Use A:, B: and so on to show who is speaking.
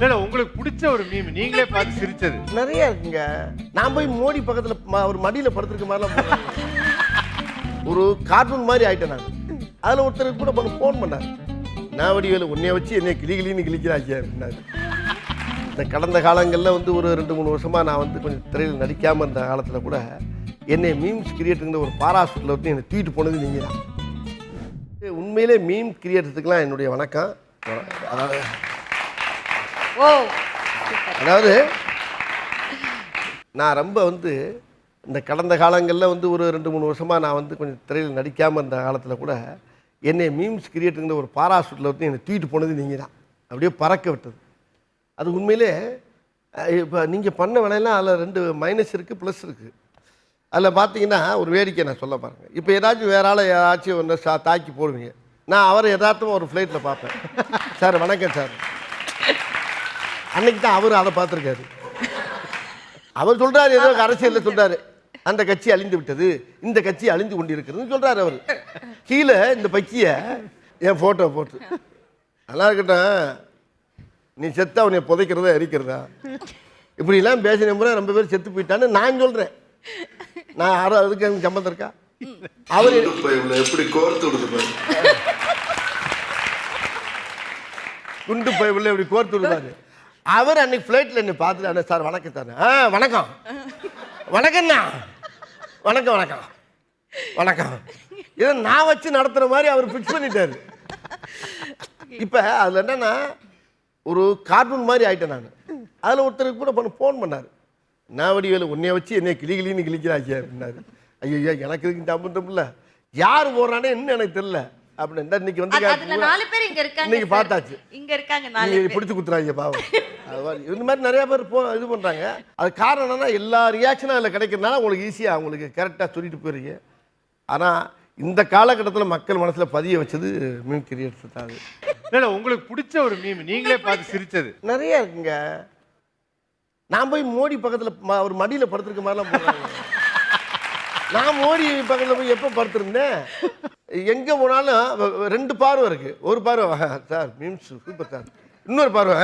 A: இல்ல உங்களுக்கு பிடிச்ச ஒரு மீம் நீங்களே பார்த்து சிரிச்சது.
B: நிறைய இருக்குங்க. நான் போய் மோடி பக்கத்துல ம- அவர் மடியில படுத்திருக்க மாதிரிலாம் போடுறாங்க. ஒரு கார்ட்டூன் மாதிரி ஆயிட்டேன் நான். அதுல ஒருத்தருக்கு கூட பண்ண ஃபோன் பண்ணார். நான் வடிவேலு உன்னைய வச்சு என்னை கிளி கிளின்னு கிழிக்கிறாச்சு அப்படின்னாரு. இந்த கடந்த காலங்களில் வந்து ஒரு ரெண்டு மூணு வருஷமாக நான் வந்து கொஞ்சம் திரையில் நடிக்காமல் இருந்த காலத்தில் கூட என்னை மீம்ஸ் கிரியேட்டுங்கிற ஒரு பாராசூட்டில் வந்து என்னை தூக்கிட்டு போனது நீங்கள் தான். உண்மையிலே மீம் கிரியேட்டத்துக்கெலாம் என்னுடைய வணக்கம். அதாவது
C: ஓ
B: அதாவது நான் ரொம்ப வந்து இந்த கடந்த காலங்களில் வந்து ஒரு ரெண்டு மூணு வருஷமாக நான் வந்து கொஞ்சம் திரையில் நடிக்காமல் இருந்த காலத்தில் கூட என்னை மீம்ஸ் கிரியேட்டுங்கிற ஒரு பாராசூட்டில் வந்து என்னை தூக்கிட்டு போனது நீங்கள் தான். அப்படியே பறக்க விட்டது. அது உண்மையிலே இப்போ நீங்கள் பண்ண வேலையெல்லாம் அதில் ரெண்டு மைனஸ் இருக்குது ப்ளஸ் இருக்குது அதில் பார்த்தீங்கன்னா ஒரு வேடிக்கை நான் சொல்ல பாருங்கள் இப்போ ஏதாச்சும் வேற ஆள் ஏதாச்சும் ஒன்று சா தாக்கி போடுவீங்க. நான் அவரை எதார்த்தமாக ஒரு ஃப்ளைட்டில் பார்ப்பேன். சார் வணக்கம் சார். அன்னைக்கு தான் அவர் அதை பார்த்துருக்காரு. அவர் சொல்றாரு ஏதோ அரசியலில் சொல்றாரு. அந்த கட்சி அழிந்து விட்டது இந்த கட்சி அழிந்து கொண்டிருக்கிறதுன்னு சொல்றாரு அவர். கீழே இந்த பக்கிய என் போட்டோ போட்டு. நல்லா இருக்கட்டும். நீ செத்து அவனை புதைக்கிறதா எரிக்கிறதா? இப்படிலாம் பேசின முறை ரொம்ப பேர் செத்து போயிட்டான்னு நான் சொல்றேன். நான் யாரும் அதுக்கு எனக்கு சம்மந்தம் இருக்கா? அவர்
D: எப்படி கோர்த்து விடுது
B: குண்டு உள்ள இப்படி கோர்த்து விடுவாரு. அவர் அன்னைக்கு ஃப்ளைட்டில் என்னை பார்த்துட்டு அண்ணா சார் வணக்கம் சார். ஆ வணக்கம். வணக்கம்ண்ணா. வணக்கம் வணக்கம். வணக்கம். இதை நான் வச்சு நடத்துகிற மாதிரி அவர் ஃபிக்ஸ் பண்ணிட்டார். இப்போ அதில் என்னன்னா ஒரு கார்ட்டூன் மாதிரி ஆகிட்டேன் நான். அதில் ஒருத்தருக்கு கூட பண்ண ஃபோன் பண்ணார். நான் வடிவேலு உன்னைய வச்சு என்னை கிளி கிளின்னு கிழிக்கிறாச்சு அப்படின்னாரு. ஐயோ எனக்கு இதுக்கு சம்பந்தம் இல்லை யார் போடுறானே இன்னும் எனக்கு தெரில அப்படின்னு இன்னைக்கு வந்து
C: நாலு பேர் இங்க இருக்காங்க
B: இன்னைக்கு. பார்த்தாச்சு.
C: இங்க இருக்காங்க நாலு
B: நீங்க
C: பேர்.
B: பிடிச்சு குத்துறாங்க பாவம். அது மாதிரி. இந்த மாதிரி நிறைய பேர் போ இது பண்றாங்க. அது காரணம் என்னன்னா எல்லா ரியாக்ஷனும் அதில் கிடைக்கிறதுனால உங்களுக்கு ஈஸியாக உங்களுக்கு கரெக்டாக சொல்லிட்டு போயிருங்க ஆனால் இந்த காலகட்டத்தில் மக்கள் மனசுல பதிய வச்சது மீன் கிரியேட்டர் தான் அது.
A: இல்ல இல்ல, உங்களுக்கு பிடிச்ச ஒரு மீம் நீங்களே பார்த்து சிரிச்சது.
B: நிறைய இருக்குங்க. நான் போய் மோடி பக்கத்துல ம- அவர் மடியில படுத்திருக்க மாதிரிலாம் போடுறாங்க. நான் மோடி பக்கத்துல போய் எப்போ படுத்திருந்தேன்? எங்கே போனாலும் ரெண்டு பார்வை இருக்குது ஒரு பார்வை சார் மீம்ஸ் சூப்பர் சார். இன்னொரு பார்வை